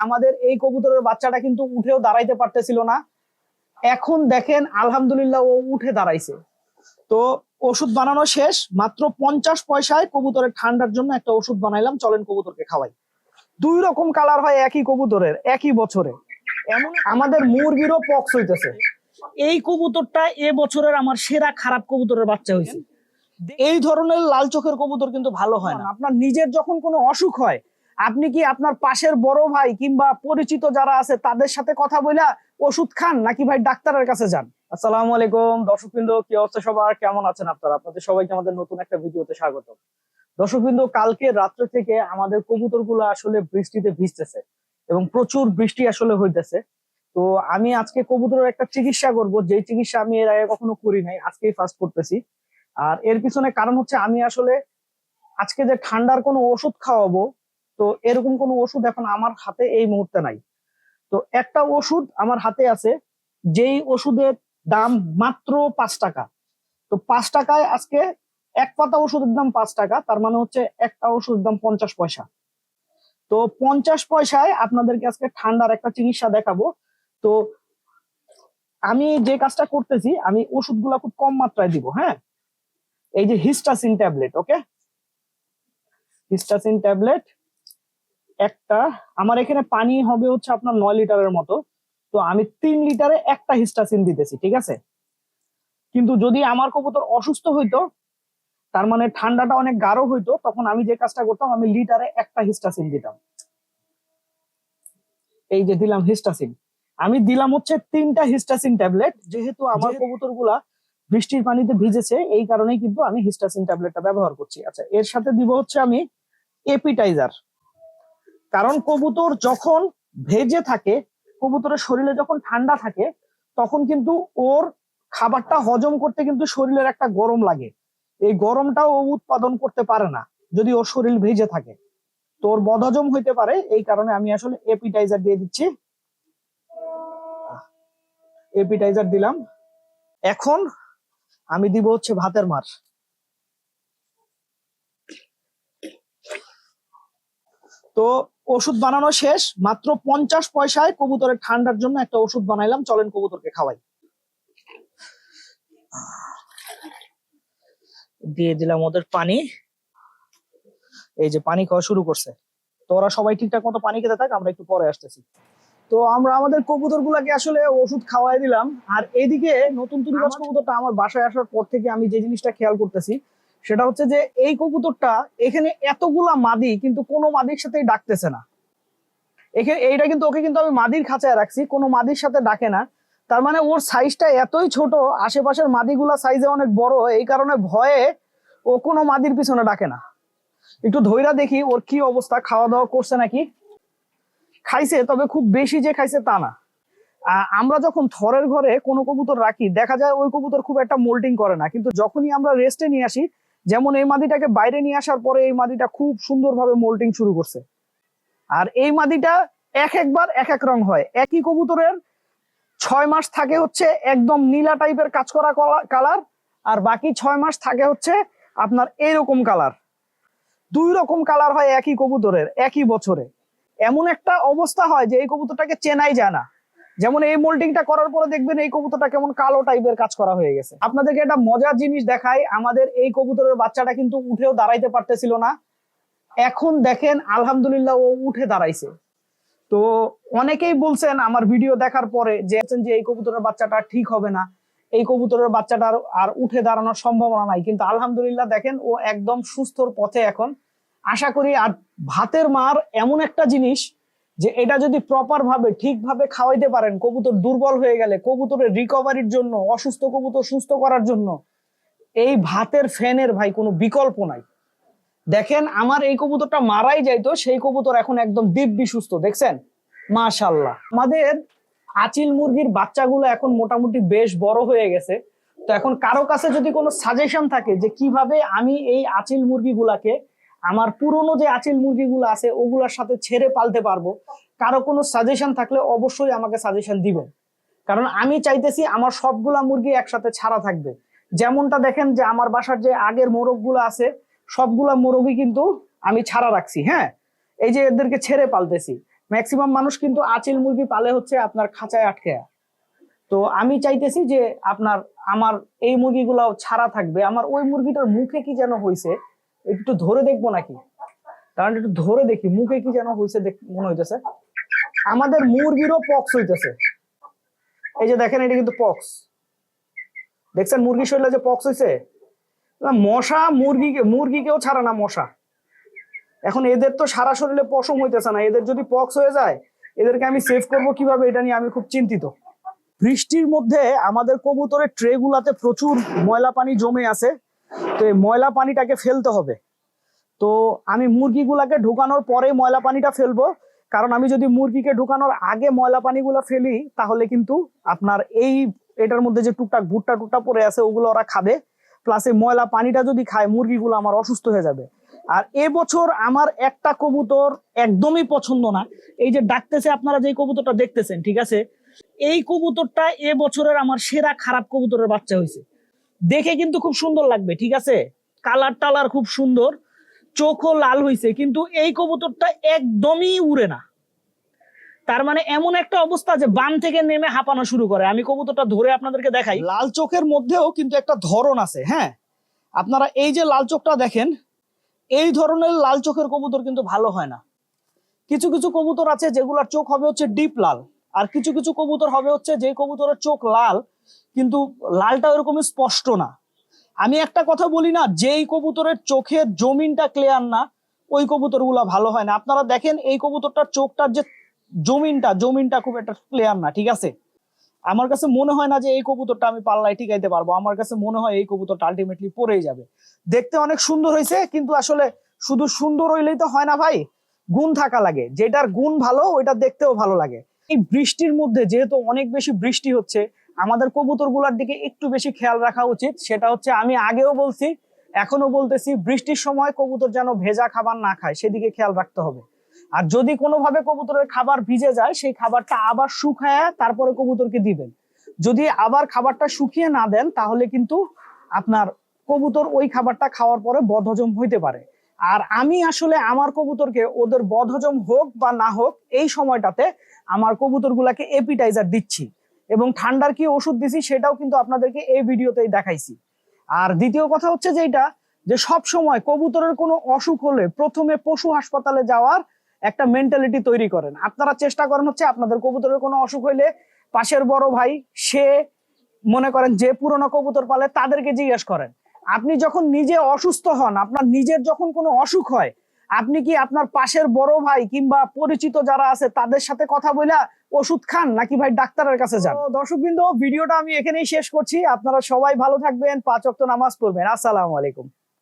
আমাদের এই কবুতরের বাচ্চাটা কিন্তু উঠেও দাঁড়াইতে পারতেছিল না। এখন দেখেন, আলহামদুলিল্লাহ ও উঠে দাঁড়াইছে। তো ওষুধ বানানো শেষ, মাত্র পঞ্চাশ পয়সায় কবুতরের ঠান্ডার জন্য একটা ওষুধ বানাইলাম, চলেন কবুতরকে খাওয়াই। দুই রকম কালার হয় একই কবুতরের, একই বছরে। এমন আমাদের মুরগিরও পক্স হইতেছে। এই কবুতরটা এ বছরের আমার সেরা খারাপ কবুতরের বাচ্চা হয়েছে এই ধরনের লাল চোখের কবুতর কিন্তু ভালো হয় না। আপনার নিজের যখন কোনো অসুখ হয় আপনি কি আপনার পাশের বড় ভাই কিংবা পরিচিত যারা আছে, তাদের সাথে কথা বইলা ওষুধ খান? নাকি ভাই ডাক্তারের কাছে যান? আসসালামু আলাইকুম। দর্শকবৃন্দ, কি অবস্থা সবার? কেমন আছেন আপনারা? আপনাদের সবাইকে আমাদের নতুন একটা ভিডিওতে স্বাগত। দর্শকবৃন্দ, কালকে রাত্রে থেকে আমাদের কবুতর আসলে বৃষ্টিতে ভিজতেছে এবং প্রচুর বৃষ্টি আসলে হইতেছে। তো আমি আজকে কবুতরের একটা চিকিৎসা করব। যে চিকিৎসা আমি এর আগে কখনো করি নাই, আজকেই ফার্স্ট করতেছি। আর এর পিছনে কারণ হচ্ছে আমি আসলে আজকে যে ঠান্ডার কোনো ওষুধ খাওয়াবো তো এরকম কোনো ওষুধ এখন আমার হাতে এই মুহূর্তে নাই। তো একটা ওষুধ আমার হাতে আছে, যেই ওষুধের দাম মাত্র পাঁচ টাকা। তো পাঁচ টাকায় আজকে এক পাতা ওষুধের দাম পাঁচ টাকা, তার মানে হচ্ছে একটা ওষুধের দাম পঞ্চাশ পয়সা। তো পঞ্চাশ পয়সায় আপনাদেরকে আজকে ঠান্ডার একটা চিকিৎসা দেখাবো। তো আমি যে কাজটা করতেছি, আমি ওষুধগুলা খুব কম মাত্রায় দিব হ্যাঁ? এই যে হিস্টাসিন ট্যাবলেট, ওকে? হিস্টাসিন ট্যাবলেট একটা আমার এখানে পানি হবে হচ্ছে আপনার নয় লিটারের মতো। তো আমি তিন লিটারে একটা হিস্টাসিন দিতেছি ঠিক আছে? কিন্তু যদি আমার কবুতর অসুস্থ হইতো তার মানে ঠান্ডাটা অনেক গাঢ় হইতো তখন আমি যে কাজটা করতাম আমি লিটারে একটা হিস্টাসিন দিতাম। এই যে দিলাম হিস্টাসিন। আমি দিলাম হচ্ছে তিনটা হিস্টাসিন ট্যাবলেট যেহেতু আমার কবুতরগুলা বৃষ্টির পানিতে ভিজেছে এই কারণেই কিন্তু আমি হিস্টাসিন ট্যাবলেটটা ব্যবহার করছি। আচ্ছা এর সাথে দিব হচ্ছে আমি এপিটাইজার। কারণ কবুতর যখন ভেজে থাকে, কবুতরের শরীরে যখন ঠান্ডা থাকে, তখন কিন্তু ওর খাবারটা হজম করতে কিন্তু শরীরের একটা গরম লাগে। এই গরমটাও ও উৎপাদন করতে পারে না, যদি ওর শরীর ভেজে থাকে। তো ওর বদহজম হইতে পারে, এই কারণে আমি আসলে এপিটাইজার দিয়ে দিচ্ছি। এপিটাইজার দিলাম। এখন আমি দিব হচ্ছে ভাতের মার। তো ওষুধ বানানো শেষ মাত্র পঞ্চাশ পয়সায় কবুতরের ঠান্ডার জন্য একটা ওষুধ বানাইলাম চলেন কবুতরকে খাওয়াই। দিয়ে দিলাম ওদের পানি। এই যে পানি খাওয়া শুরু করছে। তো ওরা সবাই ঠিকঠাক মতো পানি খেতে থাক আমরা একটু পরে আসতেছি। তো আমরা আমাদের কবুতর গুলাকে আসলে ওষুধ খাওয়াই দিলাম। আর এইদিকে নতুন তুলিবাস কবুতরটা আমার বাসায় আসার পর থেকে আমি যে জিনিসটা খেয়াল করতেছি সেটা হচ্ছে যে এই কবুতরটা এখানে এতগুলা মাদি কিন্তু কোনো মাদির সাথেই ডাকতেছে না। এখানে এইটা কিন্তু ওকে কিন্তু আমি মাদির খাঁচায় রাখছি, কোনো মাদির সাথে ডাকে না। তার মানে ওর সাইজটা এতই ছোট, আশেপাশের মাদিগুলা সাইজে অনেক বড়, এই কারণে ভয়ে ও কোনো মাদির পিছনে ডাকে না। একটু ধৈরা দেখি ওর কি অবস্থা খাওয়া দাওয়া করছে নাকি? খাইছে, তবে খুব বেশি যে খাইছে তা না। আমরা যখন থরের ঘরে কোনো কবুতর রাখি, দেখা যায় ওই কবুতর খুব একটা মোল্টিং করে না, কিন্তু যখনই আমরা রেস্টে নিয়ে আসি যেমন এই মাদিটাকে বাইরে নিয়ে আসার পরে এই মাদিটা খুব সুন্দরভাবে মোল্টিং শুরু করছে। আর এই মাদিটা এক একবার এক এক রং হয়। একই কবুতরের ছয় মাস থাকে হচ্ছে একদম নীলা টাইপের কাজ করা কালার আর বাকি ছয় মাস থাকে হচ্ছে আপনার এইরকম কালার দুই রকম কালার হয় একই কবুতরের, একই বছরে। এমন একটা অবস্থা হয় যে এই কবুতরটাকে চেনাই যায় না। যেমন এই মোল্ডিংটা করার পরে দেখবেন এই কবুতরটা কেমন কালো টাইপের কাজ করা হয়ে গেছে। আপনাদেরকে একটা মজার জিনিস দেখাই, আমাদের এই কবুতরের বাচ্চাটা কিন্তু উঠেও দাঁড়াইতে পারতেছিল না। এখন দেখেন, আলহামদুলিল্লাহ ও উঠে দাঁড়াইছে। তো অনেকেই বলছেন আমার ভিডিও দেখার পরে যে যে এই কবুতরের বাচ্চাটা ঠিক হবে না। এই কবুতরের বাচ্চাটার আর উঠে দাঁড়ানোর সম্ভাবনা নাই। কিন্তু আলহামদুলিল্লাহ দেখেন, ও একদম সুস্থর পথে এখন। আশা করি আর ভাতের মার এমন একটা জিনিস যে এটা যদি প্রপার ভাবে, ঠিকভাবে খাওয়াইতে পারেন, কবুতর দুর্বল হয়ে গেলে, কবুতরের রিকভারির জন্য, অসুস্থ কবুতর সুস্থ করার জন্য, এই ভাতের ফ্যানের ভাই কোনো বিকল্প নাই। দেখেন, আমার এই কবুতরটা মারাই যাইতো, সেই কবুতর এখন একদম দিব্যি সুস্থ, দেখছেন? মাশাল্লাহ আমাদের আচিল মুরগির বাচ্চাগুলো এখন মোটামুটি বেশ বড় হয়ে গেছে। তো এখন কারও কাছে যদি কোনো সাজেশন থাকে যে কীভাবে আমি এই আচিল মুরগিগুলাকে আমার পুরনো যে আচিল মুরগিগুলো আছে, ওগুলোর সাথে ছেড়ে পালতে পারব। কারও কোনো সাজেশন থাকলে অবশ্যই আমাকে সাজেশন দিবেন। কারণ আমি চাইতেছি আমার সবগুলা মুরগি একসাথে ছাড়া থাকবে। যেমনটা দেখেন যে আমার বাসার যে আগের মোরগগুলো আছে, সবগুলা মোরগই কিন্তু আমি ছাড়া রাখছি হ্যাঁ? এই যে এদেরকে ছেড়ে পালতেছি। ম্যাক্সিমাম মানুষ কিন্তু আচিল মুরগি পালে হচ্ছে আপনার খাঁচায় আটকে। তো আমি চাইতেছি যে আপনার, আমার এই মুরগিগুলো ছাড়া থাকবে। আমার ওই মুরগিটার মুখে কি যেন হয়েছে একটু ধরে দেখব নাকি? কারণ একটু ধরে দেখি, মুখে কি যেন হয়েছে মনে হইতেছে। আমাদের মুরগিরও পক্স হইতেছে। এই যে দেখেন, এটা কিন্তু পক্স। দেখছেন মুরগি শরীরে যে পক্স হয়েছে মশা মুরগিকে মুরগিকেও ছাড়া না মশা। এখন এদের তো সারা শরীরে পশম হইতেছে না। এদের যদি পক্স হয়ে যায়, এদেরকে আমি সেভ করব কীভাবে? এটা নিয়ে আমি খুব চিন্তিত। বৃষ্টির মধ্যে আমাদের কবুতরের ট্রে গুলাতে প্রচুর ময়লা পানি জমে আছে। তো এই ময়লা পানিটাকে ফেলতে হবে। তো আমি মুরগিগুলাকে ঢুকানোর পরে ময়লা পানিটা ফেলব। কারণ আমি যদি মুরগিকে ঢুকানোর আগে ময়লা পানিগুলো ফেলি, তাহলে কিন্তু আপনার এই এটার মধ্যে যে টুকটাক ভুট্টা টুকটা পড়ে আছে, ওগুলো ওরা খাবে। প্লাস এই ময়লা পানিটা যদি খায়, মুরগিগুলো আমার অসুস্থ হয়ে যাবে। আর এবছর আমার একটা কবুতর একদমই পছন্দ না। এই যে ডাকতেছে আপনারা যে কবুতরটা দেখতেছেন, ঠিক আছে? এই কবুতরটা এ বছরের আমার সেরা খারাপ কবুতরের বাচ্চা হয়েছে। দেখে কিন্তু খুব সুন্দর লাগবে, ঠিক আছে? কালার টালার খুব সুন্দর, চোখও লাল হয়েছে কিন্তু এই কবুতরটা একদমই উড়ে না। তার মানে এমন একটা অবস্থা যে বাম থেকে নেমে হাঁপানো শুরু করে। আমি কবুতরটা ধরে আপনাদেরকে দেখাই। লাল চোখের মধ্যেও কিন্তু একটা ধরন আছে হ্যাঁ? আপনারা এই যে লাল চোখটা দেখেন, এই ধরনের লাল চোখের কবুতর কিন্তু ভালো হয় না। কিছু কিছু কবুতর আছে যেগুলোর চোখ হবে হচ্ছে ডিপ লাল, আর কিছু কিছু কবুতর হবে হচ্ছে যে কবুতরের চোখ লাল কিন্তু লালটা ওরকম স্পষ্ট না। আমি একটা কথা বলি না, যেই কবুতরের চোখের জমিনটা ক্লিয়ার না, ওই কবুতর ভালো হয় না। আপনারা দেখেন, এই কবুতরটার চোখটার যে জমিনটা জমিনটা খুব একটা ক্লিয়ার না, ঠিক আছে? আমার কাছে মনে হয় না যে এই কবুতরটা আমি পাল্লায় টিকাইতে পারব। আমার কাছে মনে হয় এই কবুতরটা আলটিমেটলি পড়েই যাবে। দেখতে অনেক সুন্দর হয়েছে, কিন্তু আসলে শুধু সুন্দর হইলেই তো হয় না ভাই। গুণ থাকা লাগে। যেটার গুণ ভালো, ওইটা দেখতেও ভালো লাগে। এই বৃষ্টির মধ্যে যেহেতু অনেক বেশি বৃষ্টি হচ্ছে আমাদের কবুতরগুলার দিকে একটু বেশি খেয়াল রাখা উচিত। সেটা হচ্ছে আমি আগেও বলছি এখনও বলতেছি বৃষ্টির সময় কবুতর যেন ভেজা খাবার না খায়, সেদিকে খেয়াল রাখতে হবে। আর যদি কোনোভাবে কবুতরের খাবার ভিজে যায়, সেই খাবারটা আবার শুকায় তারপরে কবুতরকে দিবেন। যদি আবার খাবারটা শুকিয়ে না দেন, তাহলে কিন্তু আপনার কবুতর ওই খাবারটা খাওয়ার পরে বদহজম হইতে পারে। আর আমি আসলে আমার কবুতরকে, ওদের বদহজম হোক বা না হোক, এই সময়টাতে আমার কবুতর গুলাকে এপিটাইজার দিচ্ছি। এবং ঠান্ডার কি ওষুধ দিছি সেটাও কিন্তু আপনাদেরকে এই ভিডিওতেই দেখাইছি। আর দ্বিতীয় কথা হচ্ছে যে এটা যে সব সময় কবুতরের কোনো অসুখ হলে প্রথমে পশু হাসপাতালে যাওয়ার একটা মেন্টালিটি তৈরি করেন। আপনারা চেষ্টা করেন হচ্ছে আপনাদের কবুতরের কোনো অসুখ হইলে পাশের বড় ভাই, সে মনে করেন যে পুরনো কবুতর পালে তাদেরকে জিজ্ঞেস করেন। আপনি যখন নিজে অসুস্থ হন, আপনার নিজের যখন কোনো অসুখ হয় আপনি কি আপনার পাশের বড় ভাই কিংবা পরিচিত যারা আছে, তাদের সাথে কথা বইলা ওষুধ খান? নাকি ভাই ডাক্তারের কাছে যান? দর্শক ভিডিওটা আমি এখানেই শেষ করছি। আপনারা সবাই ভালো থাকবেন, পাঁচ অক্ট নামাজ পড়বেন। আসসালামু আলাইকুম।